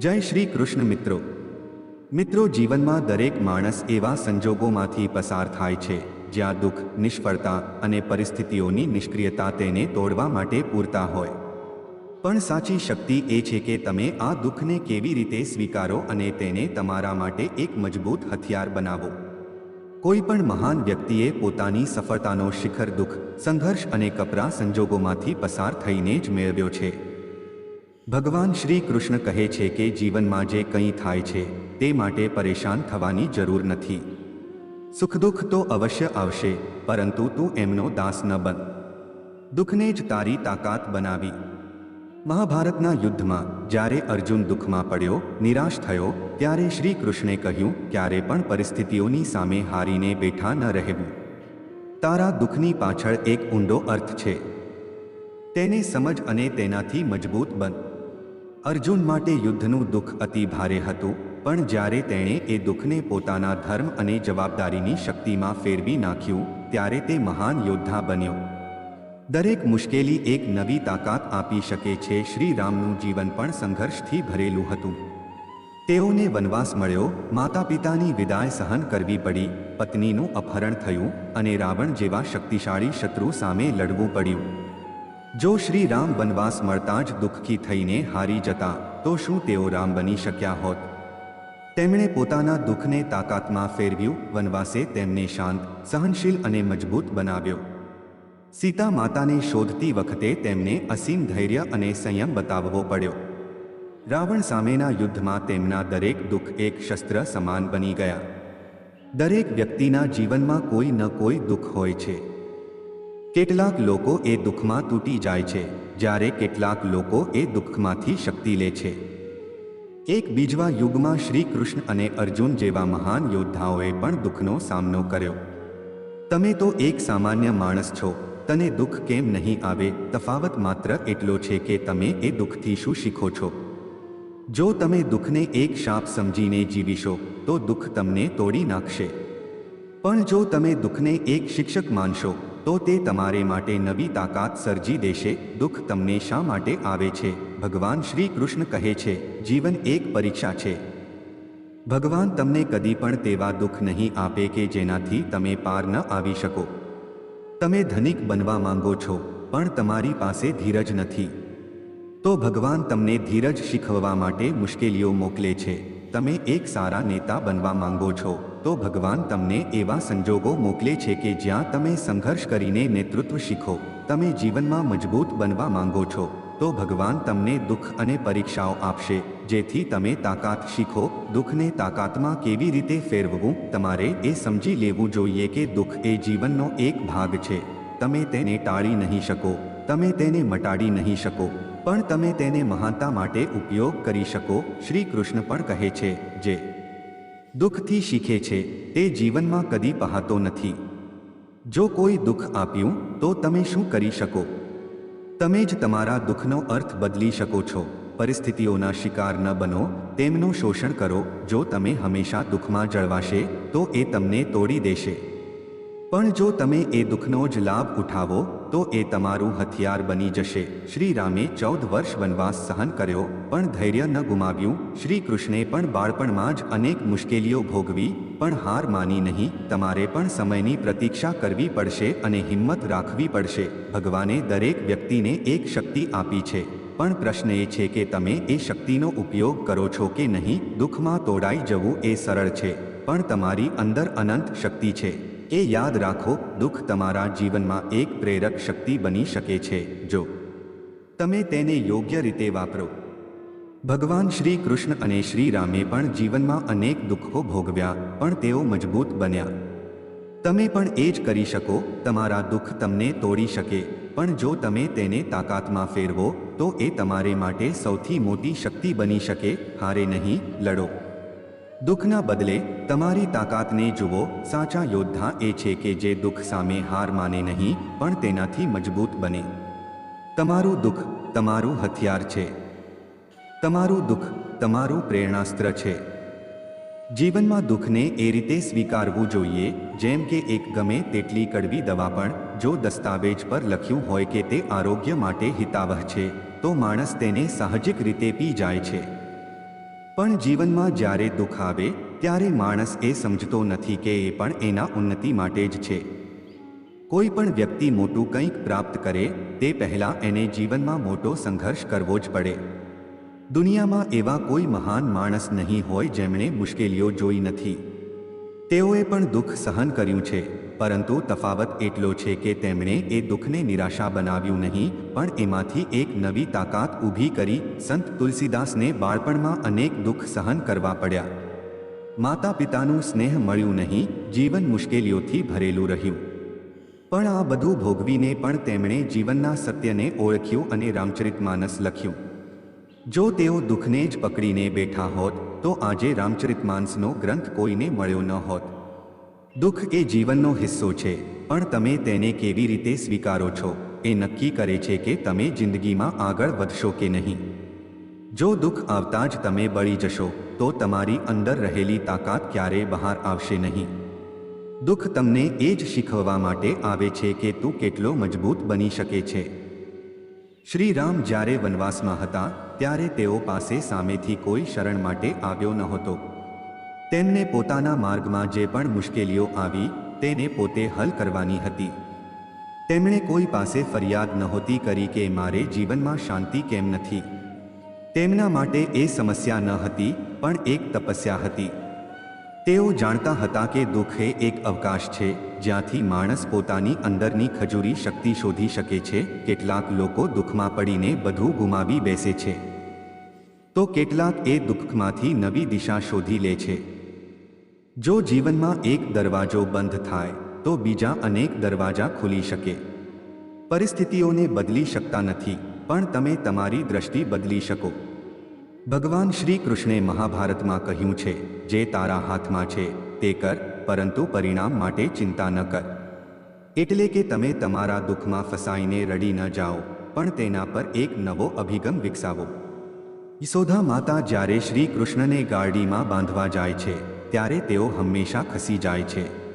જય શ્રી કૃષ્ણ મિત્રો. મિત્રો, જીવનમાં દરેક માણસ એવા સંજોગોમાંથી પસાર થાય છે, જ્યાં દુઃખ, નિષ્ફળતા અને પરિસ્થિતિઓની નિષ્ક્રિયતા તેને તોડવા માટે પૂરતા હોય. પણ સાચી શક્તિ એ છે કે તમે આ દુઃખને કેવી રીતે સ્વીકારો અને તેને તમારા માટે એક મજબૂત હથિયાર બનાવો. કોઈ પણ મહાન વ્યક્તિએ પોતાની સફળતાનો શિખર દુઃખ, સંઘર્ષ અને કપરા સંજોગોમાંથી પસાર થઈને જ મેળવ્યો છે. ભગવાન શ્રી કૃષ્ણ કહે છે કે જીવનમાં જે કંઈ થાય છે, તે માટે પરેશાન થવાની જરૂર નથી. સુખ દુઃખ તો અવશ્ય આવશે, પરંતુ તું એમનો દાસ ન બન. દુઃખને જ તારી તાકાત બનાવી. મહાભારતના યુદ્ધમાં, જ્યારે અર્જુન દુઃખમાં પડ્યો, નિરાશ થયો, ત્યારે શ્રી કૃષ્ણે કહ્યું, ક્યારે પણ પરિસ્થિતિઓની સામે હારીને બેઠા ન રહેવું. તારા દુઃખની પાછળ એક ઊંડો અર્થ છે. તેને સમજ અને તેનાથી મજબૂત બન. અર્જુન માટે યુદ્ધનું દુઃખ અતિ ભારે હતું, પણ જ્યારે તેણે એ દુઃખને પોતાના ધર્મ અને જવાબદારીની શક્તિમાં ફેરવી નાખ્યું, ત્યારે તે મહાન યોદ્ધા બન્યો. દરેક મુશ્કેલી એક નવી તાકાત આપી શકે છે શ્રી રામનું જીવન પણ સંઘર્ષથી ભરેલું હતું. તેઓને વનવાસ મળ્યો માતા પિતાની વિદાય સહન કરવી પડી, પત્નીનું અપહરણ થયું, અને રાવણ જેવા શક્તિશાળી શત્રુ સામે લડવું પડ્યું. જો શ્રી રામ વનવાસ મળતા જ દુઃખી થઈને હારી જતા, તો શું તેઓ રામ બની શક્યા હોત? તેમણે પોતાના દુઃખને તાકાતમાં ફેરવ્યું, વનવાસે તેમને શાંત, સહનશીલ અને મજબૂત બનાવ્યો. સીતા માતાને શોધતી વખતે તેમને અસીમ ધૈર્ય અને સંયમ બતાવવો પડ્યો. રાવણ સામેના યુદ્ધમાં તેમના દરેક દુઃખ એક શસ્ત્ર સમાન બની ગયા. દરેક વ્યક્તિના જીવનમાં કોઈ ન કોઈ દુઃખ હોય છે. કેટલાક લોકો એ દુઃખમાં તૂટી જાય છે, જ્યારે કેટલાક લોકો એ દુઃખમાંથી શક્તિ લે છે. એક બીજવા યુગમાં શ્રી કૃષ્ણ અને અર્જુન જેવા મહાન યોદ્ધાઓએ પણ દુઃખનો સામનો કર્યો. તમે તો એક સામાન્ય માણસ છો, તને દુઃખ કેમ નહીં આવે, તફાવત માત્ર એટલો છે કે તમે એ દુઃખથી શું શીખો છો? જો તમે દુઃખને એક શાપ સમજીને જીવીશો, તો દુઃખ તમને તોડી નાખશે. પણ જો તમે દુઃખને એક શિક્ષક માનશો તો તે તમારે માટે નવી તાકાત સર્જી દેશે, દુઃખ તમને શા માટે આવે છે? ભગવાન શ્રી કૃષ્ણ કહે છે, જીવન એક પરીક્ષા છે. ભગવાન તમને કદી પણ તેવા દુઃખ નહીં આપે કે જેનાથી તમે પાર ન આવી શકો. તમે ધનિક બનવા માંગો છો, પણ તમારી પાસે ધીરજ નથી. તો ભગવાન તમને ધીરજ શીખવવા માટે મુશ્કેલીઓ મોકલે છે. તમે એક સારા નેતા બનવા માંગો છો. તો ભગવાન તમને એવા સંજોગો મોકલે છે કે જ્યાં તમે સંઘર્ષ કરીને નેતૃત્વ શીખો, તમે જીવનમાં મજબૂત બનવા માંગો છો. તો ભગવાન તમને દુઃખ અને પરીક્ષાઓ આપશે, જેથી તમે તાકાત શીખો, દુઃખને તાકાતમાં કેવી રીતે ફેરવવું, તમારે એ સમજી લેવું જોઈએ કે દુઃખ એ જીવનનો એક ભાગ છે. તમે તેને ટાળી નહીં શકો, તમે તેને મટાડી નહીં શકો, પણ તમે તેને મહાનતા માટે ઉપયોગ કરી શકો, શ્રી કૃષ્ણ પણ કહે છે, જે દુઃખથી શીખે છે, તે જીવનમાં કદી પહાતો નથી. જો કોઈ દુઃખ આપ્યું, તો તમે શું કરી શકો? તમે જ તમારા દુઃખનો અર્થ બદલી શકો છો. પરિસ્થિતિઓના શિકાર ન બનો, તેમનું શોષણ કરો. જો તમે હંમેશા દુઃખમાં જળવાશે, તો એ તમને તોડી દેશે. પણ જો તમે એ દુઃખનો જ લાભ ઉઠાવો તો એ તમારું હથિયાર બની જશે. શ્રી રામે ચૌદ વર્ષ વનવાસ સહન કર્યો, પણ ધૈર્ય ન ગુમાવ્યું. શ્રી કૃષ્ણે પણ બાળપણમાં જ અનેક મુશ્કેલીઓ ભોગવી, પણ હાર માની નહીં. તમારે પણ સમયની પ્રતીક્ષા કરવી પડશે અને હિંમત રાખવી પડશે. ભગવાને દરેક વ્યક્તિને એક શક્તિ આપી છે. પણ પ્રશ્ન એ છે કે તમે એ શક્તિનો ઉપયોગ કરો છો કે નહીં? દુઃખમાં તોડાઈ જવું એ સરળ છે. પણ તમારી અંદર અનંત શક્તિ છે. એ યાદ રાખો, દુઃખ તમારા જીવનમાં એક પ્રેરક શક્તિ બની શકે છે. જો તમે તેને યોગ્ય રીતે વાપરો. ભગવાન શ્રી કૃષ્ણ અને શ્રી રામે પણ જીવનમાં અનેક દુઃખો ભોગવ્યા, પણ તેઓ મજબૂત બન્યા. તમે પણ એ જ કરી શકો, તમારા દુઃખ તમને તોડી શકે, પણ જો તમે તેને તાકાતમાં ફેરવો, તો એ તમારે માટે સૌથી મોટી શક્તિ બની શકે, હારે નહીં લડો. દુઃખના બદલે તમારી તાકાતને જુઓ. સાચા યોદ્ધા એ છે કે જે દુઃખ સામે હાર માને નહીં, પણ તેનાથી મજબૂત બને. તમારું દુઃખ તમારું હથિયાર છે. તમારું દુઃખ તમારું પ્રેરણાસ્ત્ર છે. જીવનમાં દુઃખને એ રીતે સ્વીકારવું જોઈએ, જેમ કે એક ગમે તેટલી કડવી દવા પણ, જો દસ્તાવેજ પર લખ્યું હોય કે તે આરોગ્ય માટે હિતાવહ છે, તો માણસ તેને સાહજિક રીતે પી જાય છે. પણ જીવનમાં જ્યારે દુઃખ આવે, ત્યારે માણસ એ સમજતો નથી કે એ પણ એના ઉન્નતિ માટે જ છે. કોઈ પણ વ્યક્તિ મોટું કંઈક પ્રાપ્ત કરે, તે પહેલાં એને જીવનમાં મોટો સંઘર્ષ કરવો જ પડે. દુનિયામાં એવા કોઈ મહાન માણસ નહીં હોય જેમણે મુશ્કેલીઓ જોઈ નથી. તેઓએ પણ દુઃખ સહન કર્યું છે, પરંતુ તફાવત એટલો છે કે તેમણે એ દુઃખને નિરાશા બનાવ્યું નહીં, પણ એમાંથી એક નવી તાકાત ઊભી કરી સંત તુલસીદાસને બાળપણમાં અનેક દુઃખ સહન કરવા પડ્યા. માતા પિતાનું સ્નેહ મળ્યું નહીં, જીવન મુશ્કેલીઓથી ભરેલું રહ્યું. પણ આ બધું ભોગવીને પણ તેમણે જીવનના સત્યને ઓળખ્યું અને રામચરિતમાનસ લખ્યું. જો તેઓ દુઃખને જ પકડીને બેઠા હોત, તો આજે રામચરિતમાનસનો ગ્રંથ કોઈને મળ્યો ન હોત. દુઃખ એ જીવનનો હિસ્સો છે, પણ તમે તેને કેવી રીતે સ્વીકારો છો, એ નક્કી કરે છે કે તમે જિંદગીમાં આગળ વધશો કે નહીં. જો દુઃખ આવતા જ તમે બળી જશો, તો તમારી અંદર રહેલી તાકાત ક્યારેય બહાર આવશે નહીં. દુઃખ તમને એ જ શીખવવા માટે આવે છે કે તું કેટલો મજબૂત બની શકે છે. શ્રી રામ જ્યારે વનવાસમાં હતા, ત્યારે તેઓ પાસે સામેથી કોઈ શરણ માટે આવ્યો નહોતો. તેમને પોતાના માર્ગમાં જે પણ મુશ્કેલીઓ આવી, તેને પોતે હલ કરવાની હતી. તેમણે કોઈ પાસે ફરિયાદ નહોતી કરી કે મારે જીવનમાં શાંતિ કેમ નથી. તેમના માટે એ સમસ્યા ન હતી, પણ એક તપસ્યા હતી. તેઓ જાણતા હતા કે દુઃખ એ એક અવકાશ છે, જ્યાંથી માણસ પોતાની અંદરની ખજૂરી શક્તિ શોધી શકે છે, કેટલાક લોકો દુઃખમાં પડીને બધું ગુમાવી બેસે છે. તો કેટલાક એ દુઃખમાંથી નવી દિશા શોધી લે છે. જો જીવનમાં એક દરવાજો બંધ થાય, તો બીજા અનેક દરવાજા ખુલી શકે. પરિસ્થિતિઓને બદલી શકતા નથી, પણ તમે તમારી દ્રષ્ટિ બદલી શકો. ભગવાન શ્રી કૃષ્ણે મહાભારતમાં કહ્યું છે, જે તારા હાથમાં છે, તે કર, પરંતુ પરિણામ માટે ચિંતા ન કર. એટલે કે તમે તમારા દુઃખમાં ફસાઈને રડી ન જાઓ, પણ તેના પર એક નવો અભિગમ વિકસાવો. યશોધા માતા જ્યારે શ્રી કૃષ્ણને ગાડીમાં બાંધવા જાય છે, ત્યારે તેઓ હંમેશા ખસી જાય છે.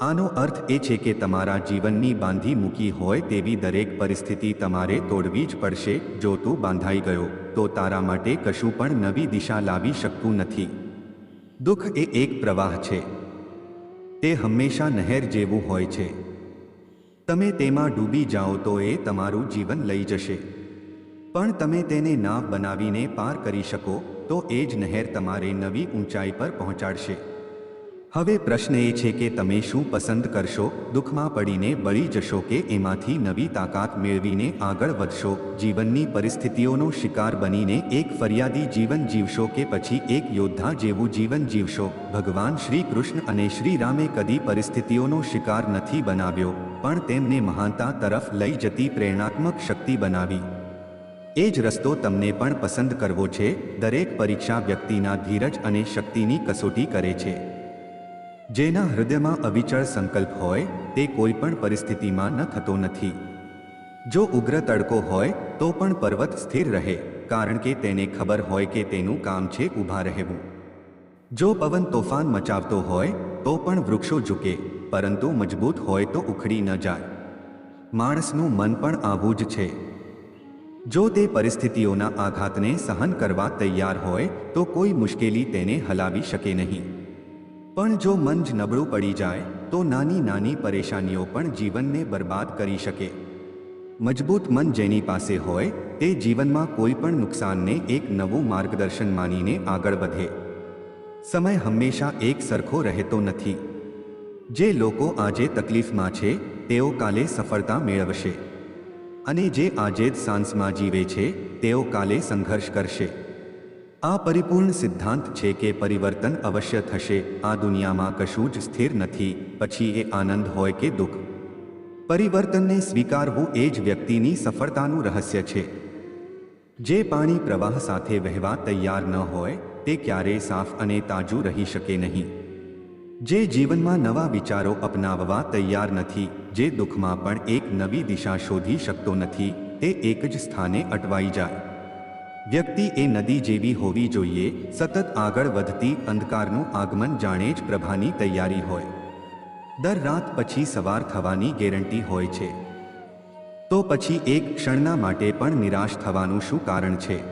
આનો અર્થ એ છે કે તમારા જીવનની બાંધી મૂકી હોય તેવી દરેક પરિસ્થિતિ તમારે તોડવી જ પડશે, જો તું બાંધાઈ ગયો, તો તારા માટે કશું પણ નવી દિશા લાવી શકતું નથી. દુઃખ એ એક પ્રવાહ છે. તે હંમેશા નહેર જેવું હોય છે. તમે તેમાં ડૂબી જાઓ તો એ તમારું જીવન લઈ જશે. પણ તમે તેને ના બનાવીને પાર કરી શકો, તો એ જ નહેર તમારે નવી ઊંચાઈ પર પહોંચાડશે. હવે પ્રશ્ન એ છે કે તમે શું પસંદ કરશો? દુઃખમાં પડીને બળી જશો કે એમાંથી નવી તાકાત મેળવીને આગળ વધશો? જીવનની પરિસ્થિતિઓનો શિકાર બનીને એક ફરિયાદી જીવન જીવશો કે પછી એક યોદ્ધા જેવું જીવન જીવશો? ભગવાન શ્રી કૃષ્ણ અને શ્રી રામે કદી પરિસ્થિતિઓનો શિકાર નથી બનાવ્યો, પણ તેમને મહાનતા તરફ લઈ જતી પ્રેરણાત્મક શક્તિ બનાવી. એ જ રસ્તો તમને પણ પસંદ કરવો છે? દરેક પરીક્ષા વ્યક્તિના ધીરજ અને શક્તિની કસોટી કરે છે. જેના હૃદયમાં અવિચળ સંકલ્પ હોય, તે કોઈ પણ પરિસ્થિતિમાં ન થતો નથી. જો ઉગ્ર તડકો હોય, તો પણ પર્વત સ્થિર રહે, કારણ કે તેને ખબર હોય કે તેનું કામ છે ઊભા રહેવું. જો પવન તોફાન મચાવતો હોય, તો પણ વૃક્ષો ઝૂકે, પરંતુ મજબૂત હોય તો ઉખડી ન જાય. માણસનું મન પણ આવું જ છે. જો તે પરિસ્થિતિઓના આઘાતને સહન કરવા તૈયાર હોય, તો કોઈ મુશ્કેલી તેને હલાવી શકે નહીં. પણ જો મન જ નબળું પડી જાય, તો નાની નાની પરેશાનીઓ પણ જીવનને બરબાદ કરી શકે. મજબૂત મન જેની પાસે હોય, તે જીવનમાં કોઈ પણ નુકસાનને એક નવું માર્ગદર્શન માનીને આગળ વધે. સમય હંમેશા એક સરખો રહેતો નથી. જે લોકો આજે તકલીફમાં છે, તેઓ કાલે સફળતા મેળવશે. અને જે આજે જ સાંસમાં જીવે છે, તેઓ કાલે સંઘર્ષ કરશે. આ પરિપૂર્ણ સિદ્ધાંત છે કે પરિવર્તન અવશ્ય થશે. આ દુનિયામાં કશું જ સ્થિર નથી. પછી એ આનંદ હોય કે દુઃખ? પરિવર્તનને સ્વીકારવું એ જ વ્યક્તિની સફળતાનું રહસ્ય છે. જે પાણી પ્રવાહ સાથે વહેવા તૈયાર ન હોય, તે ક્યારેય સાફ અને તાજું રહી શકે નહીં. જે જીવનમાં નવા વિચારો અપનાવવા તૈયાર નથી, જે દુઃખમાં પણ એક નવી દિશા શોધી શકતો નથી, તે એક જ સ્થાને અટવાઈ જાય. વ્યક્તિ એ નદી જેવી હોવી જોઈએ, સતત આગળ વધતી અંધકારનું આગમન જાણે જ પ્રભાની તૈયારી હોય. દર રાત પછી સવાર થવાની ગેરંટી હોય છે. તો પછી એક ક્ષણના માટે પણ નિરાશ થવાનું શું કારણ છે?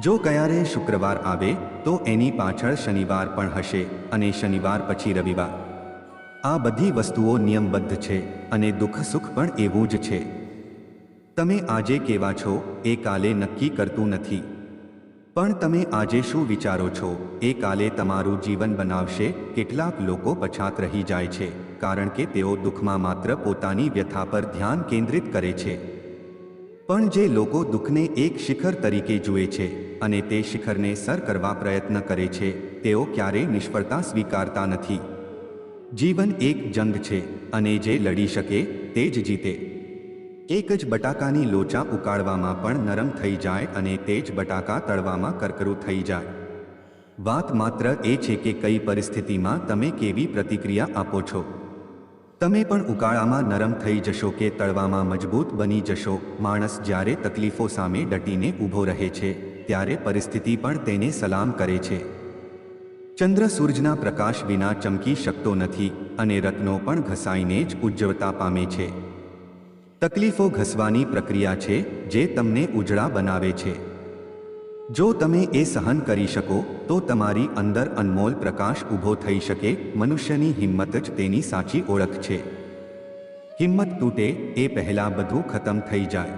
જો ક્યારે શુક્રવાર આવે, તો એની પાછળ શનિવાર પણ હશે અને શનિવાર પછી રવિવાર. આ બધી વસ્તુઓ નિયમબદ્ધ છે અને દુઃખ સુખ પણ એવું જ છે. તમે આજે કેવા છો, એ કાલે નક્કી કરતું નથી. પણ તમે આજે શું વિચારો છો, એ કાલે તમારું જીવન બનાવશે, કેટલાક લોકો પછાત રહી જાય છે, કારણ કે તેઓ દુઃખમાં માત્ર પોતાની વ્યથા પર ધ્યાન કેન્દ્રિત કરે છે. પણ જે લોકો દુઃખને એક શિખર તરીકે જુએ છે, અને તે શિખરને સર કરવા પ્રયત્ન કરે છે, તેઓ ક્યારેય નિષ્ફળતા સ્વીકારતા નથી. જીવન એક જંગ છે, અને જે લડી શકે, તે જ જીતે. એક જ બટાકાની લોચા ઉકાળવામાં પણ નરમ થઈ જાય અને તે જ બટાકા તળવામાં કરકરું થઈ જાય. વાત માત્ર એ છે કે કઈ પરિસ્થિતિમાં તમે કેવી પ્રતિક્રિયા આપો છો? તમે પણ ઉકાળામાં નરમ થઈ જશો કે તળવામાં મજબૂત બની જશો? માણસ જ્યારે તકલીફો સામે ડટીને ઊભો રહે છે, ત્યારે પરિસ્થિતિ પણ તેને સલામ કરે છે. ચંદ્ર સૂરજના પ્રકાશ વિના ચમકી શકતો નથી અને રત્નો પણ ઘસાઈને જ ઉજ્જવતા પામે છે. તકલીફો ઘસવાની પ્રક્રિયા છે જે તમને ઉજળા બનાવે છે. જો તમે એ સહન કરી શકો, તો તમારી અંદર અનમોલ પ્રકાશ ઊભો થઈ શકે, મનુષ્યની હિંમત જ તેની સાચી ઓળખ છે. હિંમત તૂટે, એ પહેલાં બધું ખતમ થઈ જાય.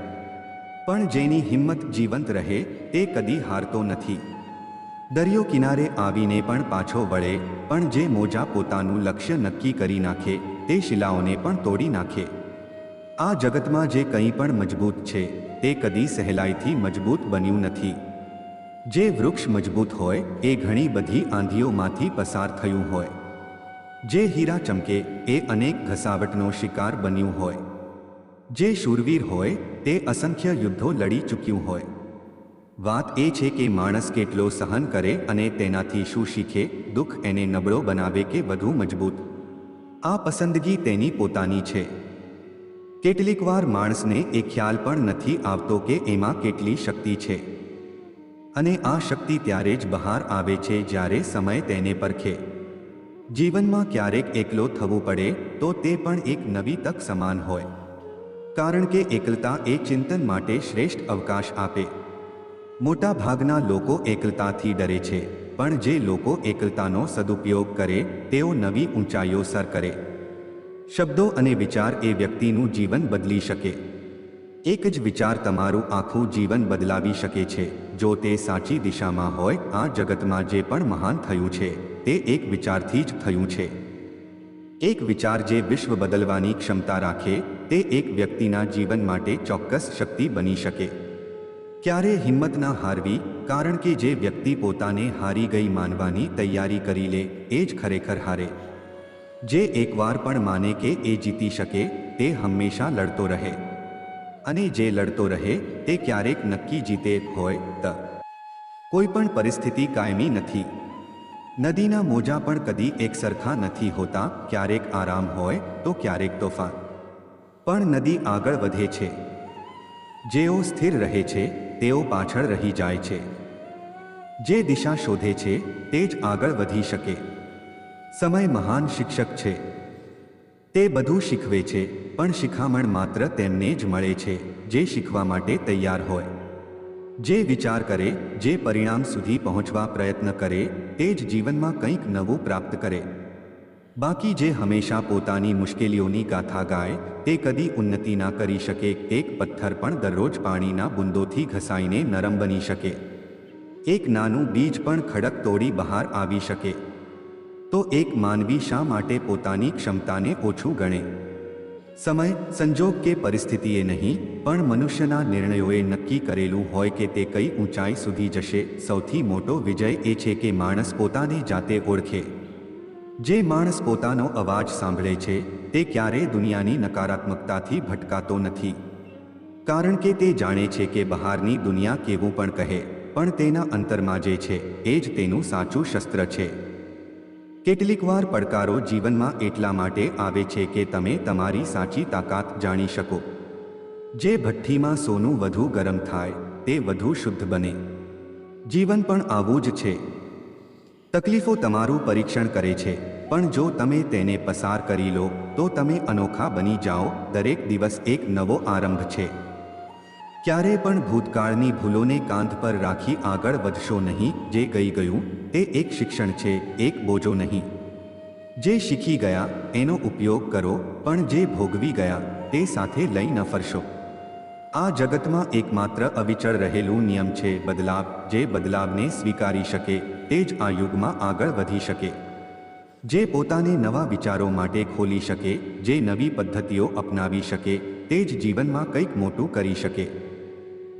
પણ જેની હિંમત જીવંત રહે, તે કદી હારતો નથી. દરિયો કિનારે આવીને પણ પાછો વળે, પણ જે મોજા પોતાનું લક્ષ્ય નક્કી કરી નાખે, તે શિલાઓને પણ તોડી નાખે. આ જગતમાં જે કંઈ પણ મજબૂત છે, તે કદી સહેલાઈથી મજબૂત બન્યું નથી. જે વૃક્ષ મજબૂત હોય, એ ઘણી બધી આંધીઓમાંથી પસાર થયું હોય. જે હીરા ચમકે, એ અનેક ઘસાવટનો શિકાર બન્યું હોય. જે શૂરવીર હોય, તે અસંખ્ય યુદ્ધો લડી ચૂક્યું હોય. વાત એ છે કે માણસ કેટલો સહન કરે અને તેનાથી શું શીખે, દુઃખ એને નબળો બનાવે કે વધુ મજબૂત. આ પસંદગી તેની પોતાની છે. કેટલીકવાર માણસને એ ખ્યાલ પણ નથી આવતો કે એમાં કેટલી શક્તિ છે. અને આ શક્તિ ત્યારે જ બહાર આવે છે જ્યારે સમય તેને પરખે. જીવનમાં ક્યારેક એકલો થવું પડે તો તે પણ એક નવી તક સમાન હોય. કારણ કે એકલતા એ ચિંતન માટે શ્રેષ્ઠ અવકાશ આપે. મોટા ભાગના લોકો એકલતાથી ડરે છે, પણ જે લોકો એકલતાનો સદુપયોગ કરે, તેઓ નવી ઊંચાઈઓ સર કરે. શબ્દો અને વિચાર એ વ્યક્તિનું જીવન બદલી શકે. એક જ વિચાર તમારું આખું જીવન બદલાવી શકે છે. જો તે સાચી દિશામાં હોય, આ જગતમાં જે પણ મહાન થયું છે, તે એક વિચારથી જ થયું છે. એક વિચાર જે વિશ્વ બદલવાની ક્ષમતા રાખે, તે એક વ્યક્તિના જીવન માટે ચોક્કસ શક્તિ બની શકે. ક્યારે હિંમત ના હારવી, કારણ કે જે વ્યક્તિ પોતાને હારી ગઈ માનવાની તૈયારી કરી લે, એ જ ખરેખર હારે. જે એકવાર પણ માને કે એ જીતી શકે, તે હંમેશા લડતો રહે. અને જે લડતો રહે, તે ક્યારેક નક્કી જીતે હોય ત. કોઈ પણ પરિસ્થિતિ કાયમી નથી. નદીના મોજા પણ કદી એકસરખા નથી હોતા, ક્યારેક આરામ હોય, તો ક્યારેક તોફાન. પણ નદી આગળ વધે છે. જેઓ સ્થિર રહે છે, તેઓ પાછળ રહી જાય છે. જે દિશા શોધે છે, તે જ આગળ વધી શકે. સમય મહાન શિક્ષક છે. તે બધું શીખવે છે, પણ શિખામણ માત્ર તેમને જ મળે છે, જે શીખવા માટે તૈયાર હોય. જે વિચાર કરે, જે પરિણામ સુધી પહોંચવા પ્રયત્ન કરે, તે જ જીવનમાં કંઈક નવું પ્રાપ્ત કરે. બાકી જે હંમેશા પોતાની મુશ્કેલીઓની ગાથા ગાય, તે કદી ઉન્નતિ ના કરી શકે, એક પથ્થર પણ દરરોજ પાણીના બુંદોથી ઘસાઈને નરમ બની શકે. એક નાનું બીજ પણ ખડક તોડી બહાર આવી શકે. તો એક માનવી શા માટે પોતાની ક્ષમતાને ઓછું ગણે? સમય સંજોગ કે પરિસ્થિતિએ નહીં, પણ મનુષ્યના નિર્ણયોએ નક્કી કરેલું હોય કે તે કઈ ઊંચાઈ સુધી જશે, સૌથી મોટો વિજય એ છે કે માણસ પોતાને જાતે ઓળખે. જે માણસ પોતાનો અવાજ સાંભળે છે, તે ક્યારેય દુનિયાની નકારાત્મકતાથી ભટકાતો નથી. કારણ કે તે જાણે છે કે બહારની દુનિયા કેવું પણ કહે, પણ તેના અંતરમાં જે છે, એ જ તેનું સાચું શસ્ત્ર છે. કેટલીકવાર પડકારો જીવનમાં એટલા માટે આવે છે કે તમે તમારી સાચી તાકાત જાણી શકો. જે ભઠ્ઠીમાં સોનું વધુ ગરમ થાય, તે વધુ શુદ્ધ બને. જીવન પણ આવું જ છે. તકલીફો તમારું પરીક્ષણ કરે છે, પણ જો તમે તેને પસાર કરી લો, તો તમે અનોખા બની જાઓ, દરેક દિવસ એક નવો આરંભ છે. ક્યારે પણ ભૂતકાળની ભૂલોને કાંધ પર રાખી આગળ વધશો નહીં, જે ગઈ ગયું તે એક શિક્ષણ છે, એક બોજો નહીં. જે શીખી ગયા, એનો ઉપયોગ કરો, પણ જે ભોગવી ગયા, તે સાથે લઈ ન ફરશો. આ જગતમાં એકમાત્ર અવિચળ રહેલું નિયમ છે, બદલાવ. જે બદલાવને સ્વીકારી શકે, તે જ આ યુગમાં આગળ વધી શકે. જે પોતાને નવા વિચારો માટે ખોલી શકે, જે નવી પદ્ધતિઓ અપનાવી શકે, તે જ જીવનમાં કંઈક મોટું કરી શકે.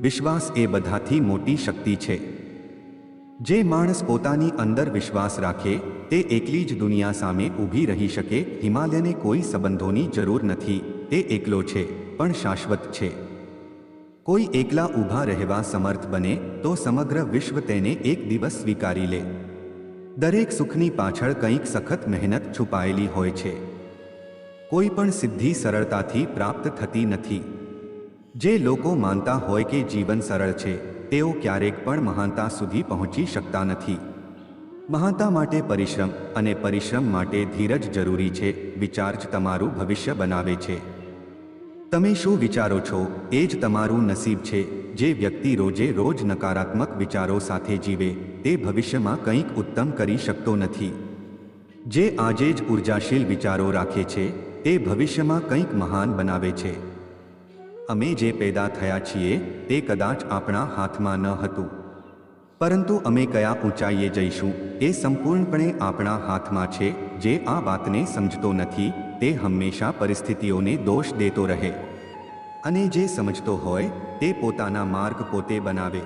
વિશ્વાસ એ બધાથી મોટી શક્તિ છે. જે માણસ પોતાની અંદર વિશ્વાસ રાખે, તે એકલી જ દુનિયા સામે ઊભી રહી શકે, હિમાલયને કોઈ સંબંધોની જરૂર નથી, તે એકલો છે, પણ શાશ્વત છે. કોઈ એકલા ઊભા રહેવા સમર્થ બને, તો સમગ્ર વિશ્વ તેને એક દિવસ સ્વીકારી લે. દરેક સુખની પાછળ કંઈક સખત મહેનત છુપાયેલી હોય છે. કોઈ પણ સિદ્ધિ સરળતાથી પ્રાપ્ત થતી નથી. જે લોકો માનતા હોય કે જીવન સરળ છે તેઓ ક્યારેક પણ મહાનતા સુધી પહોંચી શકતા નથી. મહાનતા માટે પરિશ્રમ અને પરિશ્રમ માટે ધીરજ જરૂરી છે, વિચાર જ તમારું ભવિષ્ય બનાવે છે. તમે શું વિચારો છો, એ જ તમારું નસીબ છે, જે વ્યક્તિ રોજે રોજ નકારાત્મક વિચારો સાથે જીવે, તે ભવિષ્યમાં કંઈક ઉત્તમ કરી શકતો નથી. જે આજે જ ઉર્જાશીલ વિચારો રાખે છે, તે ભવિષ્યમાં કંઈક મહાન બનાવે છે. અમે જે પેદા થયા છીએ તે કદાચ આપણા હાથમાં ન હતું. પરંતુ અમે કયા ઊંચાઈએ જઈશું એ સંપૂર્ણપણે આપણા હાથમાં છે, જે આ વાતને સમજતો નથી, તે હંમેશા પરિસ્થિતિઓને દોષ દેતો રહે. અને જે સમજતો હોય, તે પોતાના માર્ગ પોતે બનાવે.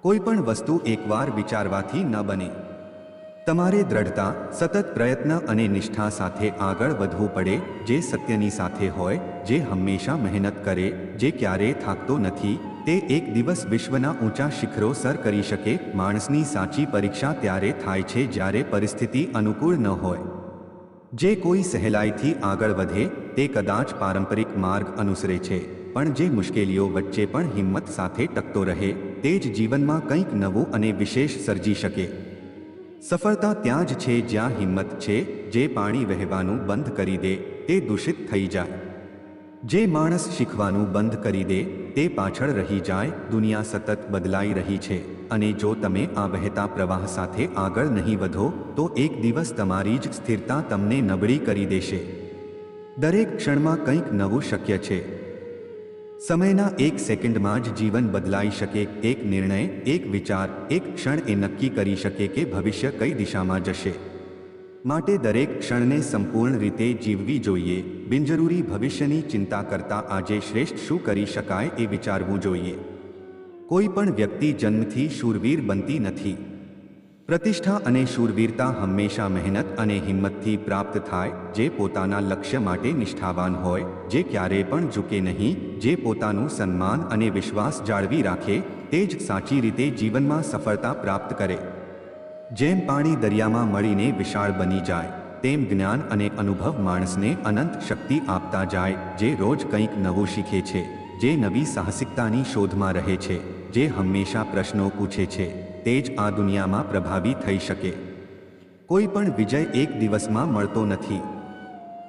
કોઈ પણ વસ્તુ એકવાર વિચારવાથી ન બને. તમારે દ્રઢતા, સતત પ્રયત્ન અને નિષ્ઠા સાથે આગળ વધવું પડે, જે સત્યની સાથે હોય, જે હંમેશા મહેનત કરે, જે ક્યારેય થાકતો નથી, તે એક દિવસ વિશ્વના ઊંચા શિખરો સર કરી શકે, માણસની સાચી પરીક્ષા ત્યારે થાય છે જ્યારે પરિસ્થિતિ અનુકૂળ ન હોય. જે કોઈ સહેલાઈથી આગળ વધે, તે કદાચ પારંપરિક માર્ગ અનુસરે છે, પણ જે મુશ્કેલીઓ વચ્ચે પણ હિંમત સાથે ટકતો રહે, તે જ જીવનમાં કંઈક નવું અને વિશેષ સર્જી શકે. સફળતા ત્યાં જ છે, જ્યાં હિંમત છે, જે પાણી વહેવાનું બંધ કરી દે, તે દૂષિત થઈ જાય. જે માણસ શીખવાનું બંધ કરી દે, તે પાછળ રહી જાય, દુનિયા સતત બદલાઈ રહી છે. અને જો તમે આ વહેતા પ્રવાહ સાથે આગળ નહીં વધો, તો એક દિવસ તમારી જ સ્થિરતા તમને નબળી કરી દેશે. દરેક ક્ષણમાં કંઈક નવું શક્ય છે. સમયના એક સેકન્ડમાં જ જીવન બદલાઈ શકે એક નિર્ણય, એક વિચાર, એક ક્ષણ એ નક્કી કરી શકે કે ભવિષ્ય કઈ દિશામાં જશે. માટે દરેક ક્ષણને સંપૂર્ણ રીતે જીવવી જોઈએ. બિનજરૂરી ભવિષ્યની ચિંતા કરતા આજે શ્રેષ્ઠ શું કરી શકાય એ વિચારવું જોઈએ. કોઈ પણ વ્યક્તિ જન્મથી શૂરવીર બનતી નથી. પ્રતિષ્ઠા અને શૂરવીરતા હંમેશા મહેનત અને હિંમતથી પ્રાપ્ત થાય, જે પોતાના લક્ષ્ય માટે નિષ્ઠાવાન હોય, જે ક્યારેય પણ ઝૂકે નહીં, જે પોતાનું સન્માન અને વિશ્વાસ જાળવી રાખે, તે જ સાચી રીતે જીવનમાં સફળતા પ્રાપ્ત કરે. જેમ પાણી દરિયામાં મળીને વિશાળ બની જાય, તેમ જ્ઞાન અને અનુભવ માણસને અનંત શક્તિ આપતા જાય, જે રોજ કંઈક નવું શીખે છે, જે નવી સાહસિકતાની શોધમાં રહે છે, જે હંમેશા પ્રશ્નો પૂછે છે. તે જ આ દુનિયામાં પ્રભાવી થઈ શકે. કોઈ પણ વિજય એક દિવસમાં મળતો નથી.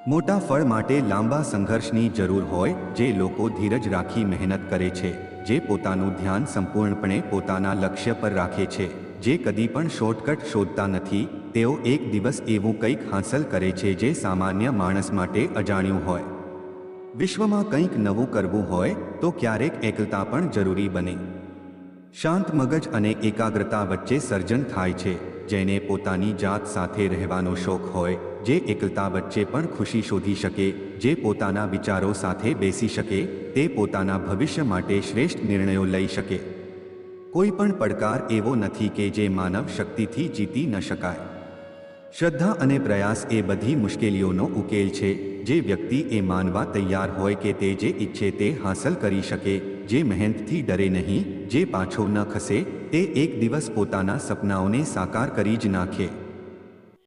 મોટા ફળ માટે લાંબા સંઘર્ષની જરૂર હોય, જે લોકો ધીરજ રાખી મહેનત કરે છે, જે પોતાનું ધ્યાન સંપૂર્ણપણે પોતાના લક્ષ્ય પર રાખે છે, જે કદી પણ શોર્ટકટ શોધતા નથી, તેઓ એક દિવસ એવું કંઈક હાંસલ કરે છે જે સામાન્ય માણસ માટે અજાણ્યું હોય. વિશ્વમાં કંઈક નવું કરવું હોય, તો ક્યારેક એકલતા પણ જરૂરી બને. શાંત મગજ અને એકાગ્રતા વચ્ચે સર્જન થાય છે. જેને પોતાની જાત સાથે રહેવાનો શોખ હોય, જે એકલતા વચ્ચે પણ ખુશી શોધી શકે, જે પોતાના વિચારો સાથે બેસી શકે, તે પોતાના ભવિષ્ય માટે શ્રેષ્ઠ નિર્ણયો લઈ શકે. કોઈ પણ પડકાર એવો નથી કે જે માનવ શક્તિથી જીતી ન શકાય. શ્રદ્ધા અને પ્રયાસ એ બધી મુશ્કેલીઓનો ઉકેલ છે. જે વ્યક્તિ એ માનવા તૈયાર હોય કે તે જે ઈચ્છે તે હાંસલ કરી શકે જે મહેનતથી ડરે નહીં, જે પાછો ન ખસે, તે એક દિવસ પોતાના સપનાઓને સાકાર કરી જ નાખે.